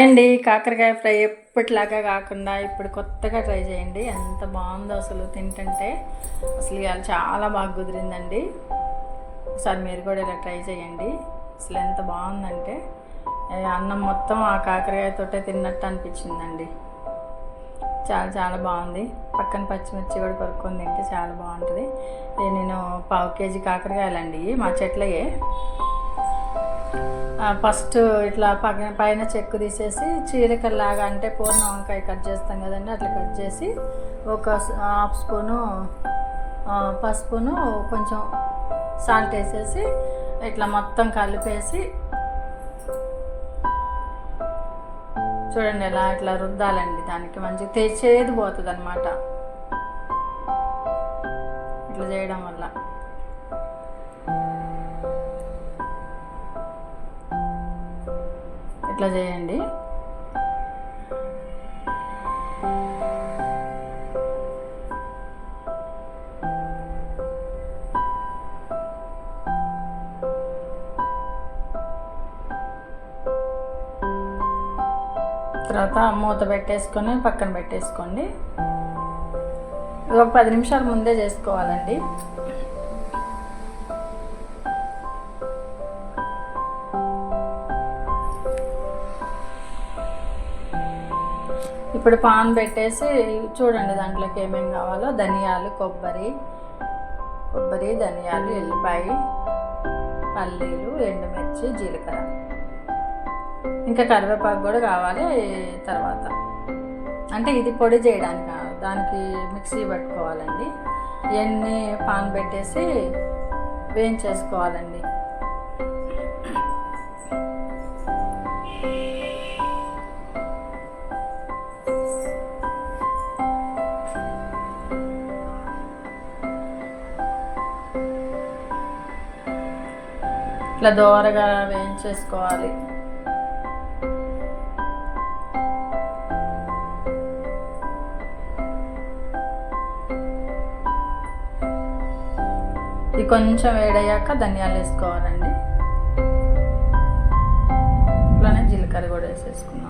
అండి కాకరకాయ ఫ్రై ఎప్పటిలాగా కాకుండా ఇప్పుడు కొత్తగా ట్రై చేయండి. ఎంత బాగుందో అసలు తింటుంటే. అసలు ఇవాళ చాలా బాగా కుదిరిందండి. ఒకసారి మీరు కూడా ఇలా ట్రై చేయండి. అసలు ఎంత బాగుందంటే. అన్నం మొత్తం ఆ కాకరకాయతోటే తిన్నట్టు అనిపించిందండి. చాలా చాలా బాగుంది. పక్కన పచ్చిమిర్చి కూడా కొరుక్కొని తింటే చాలా బాగుంటుంది. నేను పావు కేజీ కాకరకాయలండి మా చెట్లయే. ఫస్ట్ ఇట్లా పక్కన పైన చెక్కు తీసేసి చీలికల్లాగా అంటే పూర్ణ వంకాయ కట్ చేస్తాం కదండి అట్లా కట్ చేసి ఒక హాఫ్ స్పూను పసుపును కొంచెం సాల్ట్ వేసేసి ఇట్లా మొత్తం కలిపేసి చూడండి ఎలా ఇట్లా రుద్దాలండి దానికి మంచి తెచ్చేది పోతుంది అనమాట ఇట్లా చేయడం వల్ల. అట్లా చేయండి. తర్వాత మూత పెట్టేసుకొని పక్కన పెట్టేసుకోండి. ఒక పది నిమిషాల ముందే చేసుకోవాలండి. ఇప్పుడు పాన్ పెట్టేసి చూడండి దాంట్లోకి ఏమేమి కావాలో. ధనియాలు కొబ్బరి కొబ్బరి ధనియాలు ఎల్లిపాయ పల్లీలు ఎండుమిర్చి జీలకర్ర. ఇంకా కరివేపాకు కూడా కావాలి తర్వాత. అంటే ఇది పొడి చేయడానికి దానికి మిక్సీ పట్టుకోవాలండి. ఇవన్నీ పాన్ పెట్టేసి వేయించేసుకోవాలండి. ఇట్లా దోరగా వేయించేసుకోవాలి. ఇది కొంచెం వేడయ్యాక ధనియాలు వేసుకోవాలండి. ఇట్లానే జీలకర్ర కూడా వేసేసుకున్నాం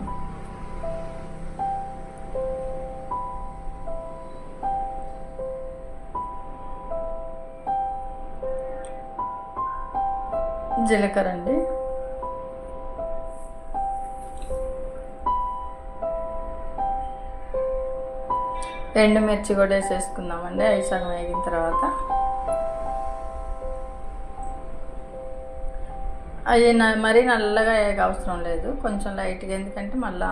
జీలకర్ర అండి. ఎండుమిర్చి కూడా వేసేసుకుందామండి. అవి సగం వేగిన తర్వాత. అవి మరీ నల్లగా వేయక అవసరం లేదు. కొంచెం లైట్గా ఎందుకంటే మళ్ళీ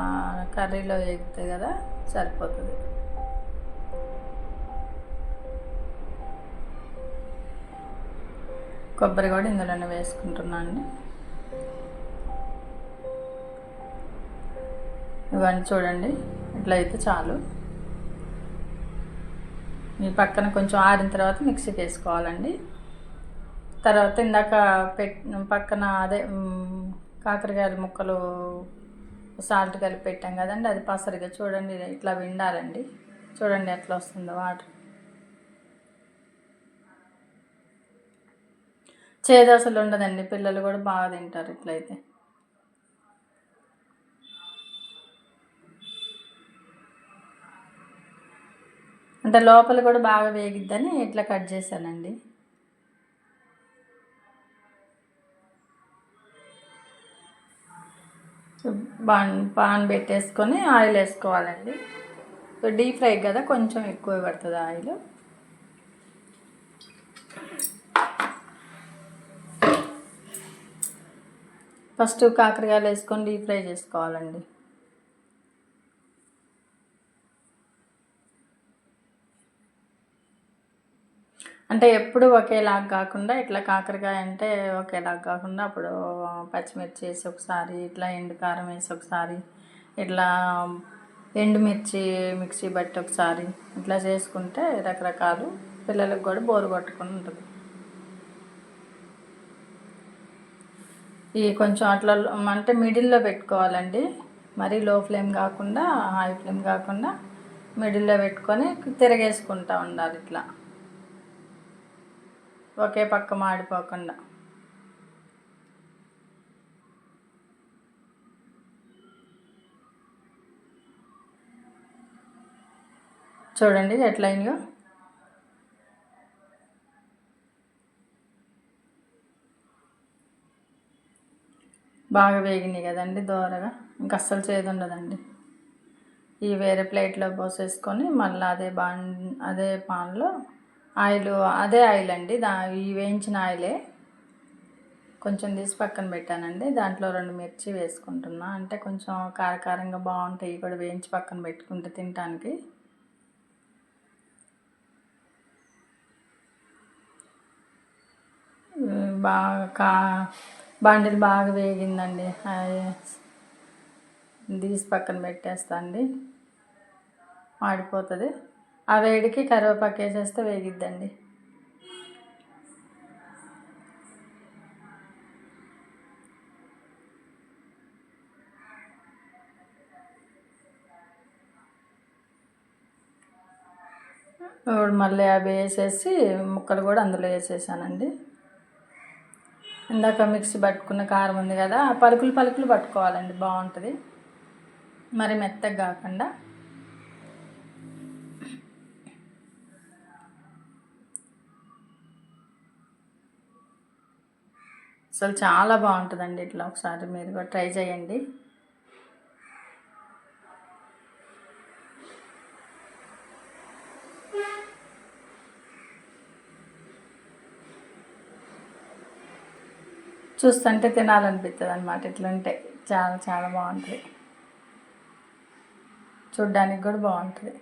కర్రీలో వేగుతుంది కదా సరిపోతుంది. కొబ్బరి కూడా ఇందులోనే వేసుకుంటున్నాను అండి. ఇవన్నీ చూడండి ఇట్లా అయితే చాలు. ఈ పక్కన కొంచెం ఆరిన తర్వాత మిక్సీకి వేసుకోవాలండి. తర్వాత ఇందాక పెట్ పక్కన అదే కాకరకాయల ముక్కలు సాల్ట్ కలిపి పెట్టాం కదండి అది పసరిగా చూడండి ఇట్లా విండాలండి. చూడండి ఎట్లా వస్తుందో వాటర్. చేదు అసలు ఉండదండి పిల్లలు కూడా బాగా తింటారు ఇట్లయితే. అంటే లోపల కూడా బాగా వేగిద్దని ఇట్లా కట్ చేశానండి. పాన్ పాన్ పెట్టేసుకొని ఆయిల్ వేసుకోవాలండి డీప్ ఫ్రై కదా కొంచెం ఎక్కువ పడుతుంది ఆయిల్. ఫస్ట్ కాకరకాయలు వేసుకొని డీప్ ఫ్రై చేసుకోవాలండి. అంటే ఎప్పుడు ఒకేలాగా కాకుండా ఇట్లా కాకరకాయ అంటే ఒకేలాగా కాకుండా అప్పుడు పచ్చిమిర్చి వేసి ఒకసారి ఇట్లా ఎండు కారం వేసి ఒకసారి ఇట్లా ఎండుమిర్చి మిక్సీ బట్టి ఒకసారి ఇట్లా చేసుకుంటే రకరకాలు పిల్లలకు కూడా బోరు కొట్టుకుని ఉంటుంది. ఈ కొంచెం అట్లా అంటే మిడిల్లో పెట్టుకోవాలండి. మరీ లో ఫ్లేమ్ కాకుండా హై ఫ్లేమ్ కాకుండా మిడిల్లో పెట్టుకొని తిరగేసుకుంటూ ఉండాలి ఇట్లా. ఒకే పక్క మాడిపోకుండా చూడండి ఎట్లయినాయో బాగా వేగినాయి కదండి దోరగా. ఇంకా అస్సలు చేదు ఉండదండి ఈ వేరే ప్లేట్లో పోసేసుకొని మళ్ళీ అదే బాన్ అదే పాన్లో ఆయిల్ అదే ఆయిల్ అండి. దా ఈ వేయించిన ఆయిలే. కొంచెం తీసి పక్కన పెట్టానండి. దాంట్లో రెండు మిర్చి వేసుకుంటున్నా. అంటే కొంచెం కారకారంగా బాగుంటాయి. కూడా వేయించి పక్కన పెట్టుకుంటే తినటానికి. బాగా కా బండిలు బాగా వేగిందండి. తీసి పక్కన పెట్టేస్తా అండి. మాడిపోతుంది ఆ వేడికి కరివేపాకు వేసేస్తే వేగిద్దండి. మళ్ళీ అవి వేసేసి ముక్కలు కూడా అందులో వేసేసానండి. ఇందాక మిక్సీ పట్టుకున్న కారం ఉంది కదా పలుకులు పలుకులు పట్టుకోవాలండి బాగుంటుంది. మరి మెత్తగా కాకుండా. అసలు చాలా బాగుంటుందండి ఇట్లా ఒకసారి మీరు కూడా ట్రై చేయండి. చూస్తుంటే తినాలనిపిస్తుంది అనమాట ఇట్లుంటే చాలా చాలా బాగుంటుంది. చూడ్డానికి కూడా బాగుంటుంది.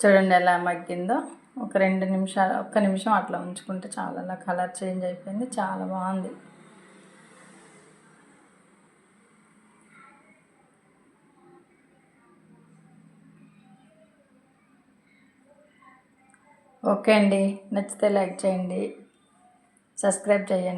చూడండి ఎలా మగ్గిందో. ఒక రెండు నిమిషాలు ఒక్క నిమిషం అట్లా ఉంచుకుంటే చాలా. అలా కలర్ చేంజ్ అయిపోయింది. చాలా బాగుంది. ఓకే అండి. నచ్చితే లైక్ చేయండి. సబ్స్క్రైబ్ చేయండి.